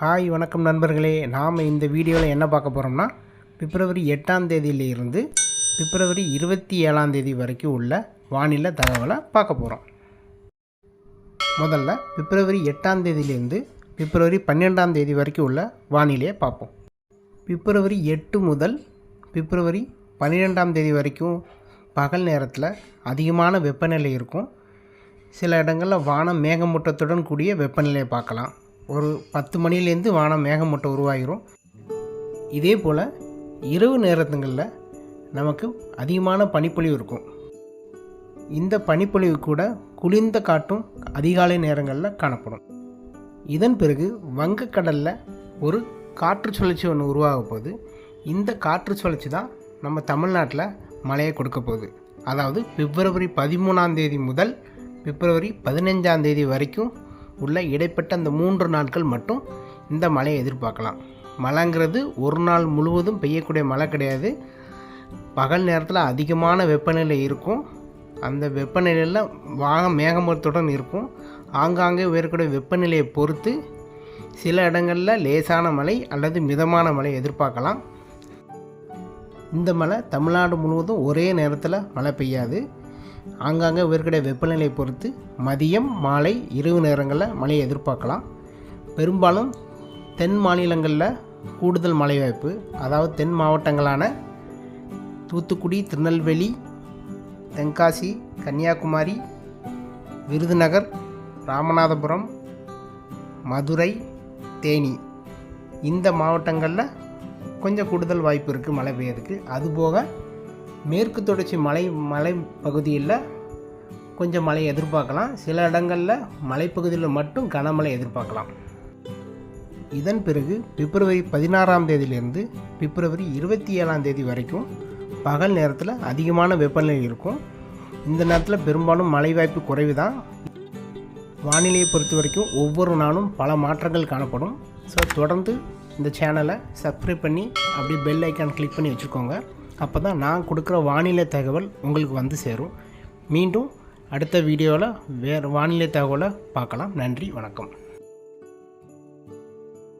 Hi வணக்கம் நண்பர்களே. நாம் இந்த வீடியோவில் என்ன பார்க்க போகிறோம்னா பிப்ரவரி எட்டாம் தேதியிலிருந்து பிப்ரவரி இருபத்தி ஏழாம் தேதி வரைக்கும் உள்ள வானிலை தகவலை பார்க்க போகிறோம் முதல்ல பிப்ரவரி எட்டாம் தேதியிலேருந்து பிப்ரவரி பன்னெண்டாம் தேதி வரைக்கும் உள்ள வானிலையை பார்ப்போம். பிப்ரவரி எட்டு முதல் பிப்ரவரி பன்னிரெண்டாம் தேதி வரைக்கும் பகல் நேரத்தில் அதிகமான வெப்பநிலை இருக்கும். சில இடங்களில் வானம் மேகமூட்டத்துடன் கூடிய வெப்பநிலையை பார்க்கலாம். ஒரு பத்து மணிலேருந்து வானம் மேகமூட்டம் உருவாகிரும். இதே போல் இரவு நேரத்துங்களில் நமக்கு அதிகமான பனிப்பொழிவு இருக்கும். இந்த பனிப்பொழிவு கூட குளிர்ந்த காட்டும் அதிகாலை நேரங்களில் காணப்படும். இதன் பிறகு வங்கக்கடலில் ஒரு காற்று சுழற்சி ஒன்று உருவாக போகுது. இந்த காற்று சுழற்சி தான் நம்ம தமிழ்நாட்டில் மழையை கொடுக்க போகுது. அதாவது பிப்ரவரி பதிமூணாம் தேதி முதல் பிப்ரவரி பதினஞ்சாம் தேதி வரைக்கும் உள்ள இடைப்பட்ட அந்த மூன்று நாட்கள் மட்டும் இந்த மழையை எதிர்பார்க்கலாம். மழைங்கிறது ஒரு நாள் முழுவதும் பெய்யக்கூடிய மழை கிடையாது. பகல் நேரத்தில் அதிகமான வெப்பநிலை இருக்கும். அந்த வெப்பநிலையில் வாக மேகமரத்துடன் இருக்கும். ஆங்காங்கே உயரக்கூடிய வெப்பநிலையை பொறுத்து சில இடங்களில் லேசான மழை அல்லது மிதமான மழை எதிர்பார்க்கலாம். இந்த மழை தமிழ்நாடு முழுவதும் ஒரே நேரத்தில் மழை பெய்யாது. ஆங்காங்கே உயர்கடை வெப்பநிலையை பொறுத்து மதியம் மாலை இரவு நேரங்களில் மழையை எதிர்பார்க்கலாம். பெரும்பாலும் தென் மாநிலங்களில் கூடுதல் மழை வாய்ப்பு. அதாவது தென் மாவட்டங்களான தூத்துக்குடி திருநெல்வேலி தென்காசி கன்னியாகுமரி விருதுநகர் ராமநாதபுரம் மதுரை தேனி. இந்த மாவட்டங்களில் கொஞ்சம் கூடுதல் வாய்ப்பு இருக்குது மழை பெய்யறதுக்கு. அதுபோக மேற்கு தொடர்ச்சி மலை மலை பகுதியில் கொஞ்சம் மழை எதிர்பார்க்கலாம். சில இடங்களில் மலைப்பகுதியில் மட்டும் கனமழை எதிர்பார்க்கலாம். இதன் பிறகு பிப்ரவரி பதினாறாம் தேதியிலிருந்து பிப்ரவரி இருபத்தி ஏழாம் தேதி வரைக்கும் பகல் நேரத்தில் அதிகமான வெப்பநிலை இருக்கும். இந்த நேரத்தில் பெரும்பாலும் மழை வாய்ப்பு குறைவு தான் வானிலையை பொறுத்த வரைக்கும் ஒவ்வொரு நாளும் பல மாற்றங்கள் காணப்படும். ஸோ தொடர்ந்து இந்த சேனலை சப்ஸ்கிரைப் பண்ணி அப்படியே பெல் ஐக்கான் கிளிக் பண்ணி வச்சுக்கோங்க. அப்போ தான் நான் கொடுக்குற வானிலை தகவல் உங்களுக்கு வந்து சேரும். மீண்டும் அடுத்த வீடியோவில் வேறு வானிலை தகவலை பார்க்கலாம். நன்றி வணக்கம்.